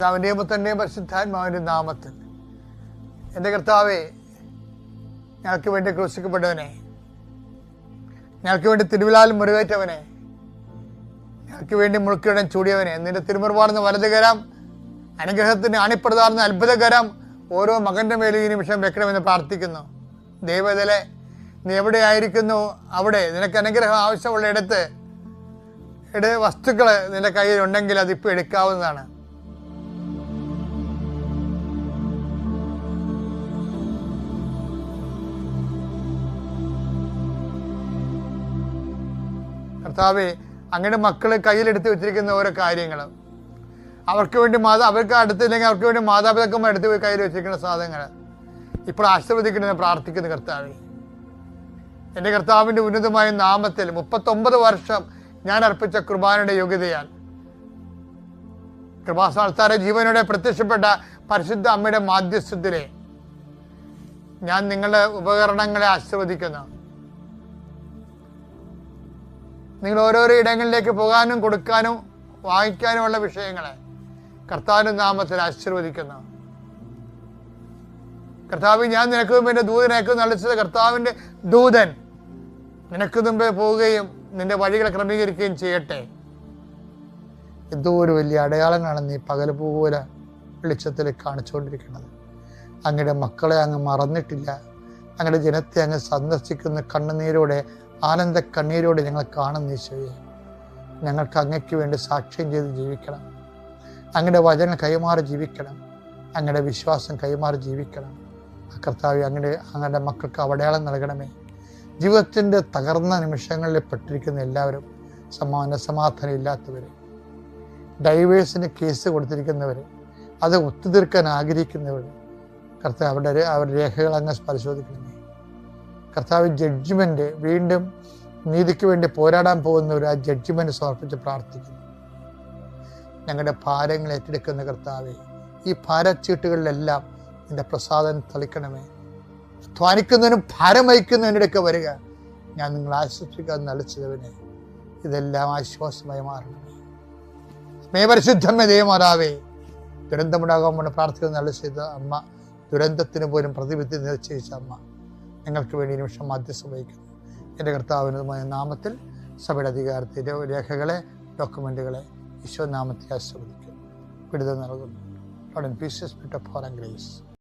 കർത്താവിന്റെയും പുത്രന്റെയും പരിശുദ്ധാത്മാവിന്റെ നാമത്തിൽ. എന്റെ കർത്താവെ ഞങ്ങൾക്ക് വേണ്ടി ക്രൂശിക്കപ്പെട്ടവനെ ഞങ്ങൾക്ക് വേണ്ടി തിരുവിലാൽ മുറിവേറ്റവനെ ഞങ്ങൾക്ക് വേണ്ടി മുഴുക്കിടം ചൂടിയവനെ നിന്റെ തിരുമുറുപാടുന്ന വലതുകരം അനുഗ്രഹത്തിന് അണിപ്രദാർന്ന അത്ഭുതകരം ഓരോ മകന്റെ മേലും ഈ നിമിഷം വെക്കണമെന്ന് പ്രാർത്ഥിക്കുന്നു. ദൈവതലെ നീ എവിടെയായിരിക്കുന്നു അവിടെ. നിനക്ക് അനുഗ്രഹം ആവശ്യമുള്ള ഇടത്ത്. ഇട വസ്തുക്കൾ നിന്റെ കയ്യിൽ ഉണ്ടെങ്കിൽ അതിപ്പോൾ എടുക്കാവുന്നതാണ്. കർത്താവെ അങ്ങയുടെ മക്കൾ കയ്യിലെടുത്ത് വെച്ചിരിക്കുന്ന ഓരോ കാര്യങ്ങൾ. അവർക്ക് വേണ്ടി മാതാ അവർക്ക് അടുത്തില്ലെങ്കിൽ അവർക്ക് വേണ്ടി മാതാപിതാക്കന്മാർ എടുത്ത് പോയി കയ്യിൽ വെച്ചിരിക്കുന്ന സാധനങ്ങൾ. ഇപ്പോൾ ആശീർവദിക്കണമെന്ന് പ്രാർത്ഥിക്കുന്നു കർത്താവെ. എന്റെ കർത്താവിന്റെ ഉന്നതമായ നാമത്തിൽ മുപ്പത്തൊമ്പത് വർഷം ഞാൻ അർപ്പിച്ച കുർബാനയുടെ യോഗ്യതയാൽ കൃപാസ്ഥാനത്താരെ ജീവനോടെ പ്രത്യക്ഷപ്പെട്ട പരിശുദ്ധ അമ്മയുടെ മാധ്യസ്ഥത്തിലെ ഞാൻ നിങ്ങളുടെ ഉപകരണങ്ങളെ ആശീർവദിക്കുന്നു. നിങ്ങൾ ഓരോരോ ഇടങ്ങളിലേക്ക് പോകാനും കൊടുക്കാനും വാങ്ങിക്കാനുമുള്ള വിഷയങ്ങളെ കർത്താവിന്റെ നാമത്തിൽ ആശീർവദിക്കുന്നു. കർത്താവ് ഞാൻ നിനക്ക് മുമ്പ് എന്റെ ദൂതനേക്ക് നളിച്ചത് കർത്താവിന്റെ ദൂതൻ നിനക്ക് മുമ്പേ പോവുകയും നിന്റെ വഴികളെ ക്രമീകരിക്കുകയും ചെയ്യട്ടെ. എന്തോ ഒരു വലിയ അടയാളങ്ങളാണ് നീ പകൽ പോലെ വെളിച്ചത്തിൽ കാണിച്ചുകൊണ്ടിരിക്കുന്നത്. അങ്ങയുടെ മക്കളെ അങ്ങ് മറന്നിട്ടില്ല. അങ്ങയുടെ ജനത്തെ അങ്ങ് സന്ദർശിക്കുന്ന കണ്ണുനീരോടെ ആനന്ദ കണ്ണീരോടെ ഞങ്ങൾ കാണുന്ന ഈശോയെ. ഞങ്ങൾക്ക് അങ്ങയ്ക്ക് വേണ്ടി സാക്ഷ്യം ചെയ്ത് ജീവിക്കണം. അങ്ങയുടെ വചനം കൈമാറി ജീവിക്കണം. അങ്ങയുടെ വിശ്വാസം കൈമാറി ജീവിക്കണം. കർത്താവ് അങ്ങയുടെ അങ്ങയുടെ മക്കൾക്ക് അടയാളം നൽകണമേ. ജീവിതത്തിന്റെ തകർന്ന നിമിഷങ്ങളിൽ പെട്ടിരിക്കുന്ന എല്ലാവരും സമാന സമാധാനം ഇല്ലാത്തവർ ഡൈവേഴ്സിന് കേസ് കൊടുത്തിരിക്കുന്നവർ അത് ഒത്തുതീർക്കാൻ ആഗ്രഹിക്കുന്നവർ കർത്താവ് അവരുടെ അവരുടെ രേഖകൾ അങ്ങ് പരിശോധിക്കണമേ കർത്താവ് ജഡ്ജ്മെന്റ് വീണ്ടും നീതിക്ക് വേണ്ടി പോരാടാൻ പോകുന്നവർ ആ ജഡ്ജ്മെന്റ് സമർപ്പിച്ച് പ്രാർത്ഥിക്കുന്നു. ഞങ്ങളുടെ ഭാരങ്ങൾ ഏറ്റെടുക്കുന്ന കർത്താവെ ഈ ഭാരച്ചീട്ടുകളിലെല്ലാം നിന്റെ പ്രസാദം തളിക്കണമേ. ധ്വാനിക്കുന്നതിനും ഭാരം വഹിക്കുന്നതിനിടയ്ക്ക് വരിക. ഞാൻ നിങ്ങൾ ആശ്വസിക്കാൻ നളിച്ചതവനെ ഇതെല്ലാം ആശ്വാസമായി മാറണമേ. സ്മേപരിശുദ്ധമേ ദൈവമാതാവേ ദുരന്തമുണ്ടാകാൻ വേണ്ടി പ്രാർത്ഥിക്കുന്ന നല്ല ചെയ്ത അമ്മ ദുരന്തത്തിന് പോലും പ്രതിവിധി നിശ്ചയിച്ച അമ്മ ഞങ്ങൾക്ക് വേണ്ടി നിമിഷം മധ്യസ്ഥം വഹിക്കുന്നു. എന്റെ കർത്താവിനുമായ നാമത്തിൽ സഭയുടെ അധികാരത്തിന്റെ രേഖകളെ ഡോക്യുമെന്റുകളെ ഈശോ നാമത്തെ ആശ്രവദിക്കുന്നു വിടുതൽ നൽകുന്നു. Pieces bit of for grace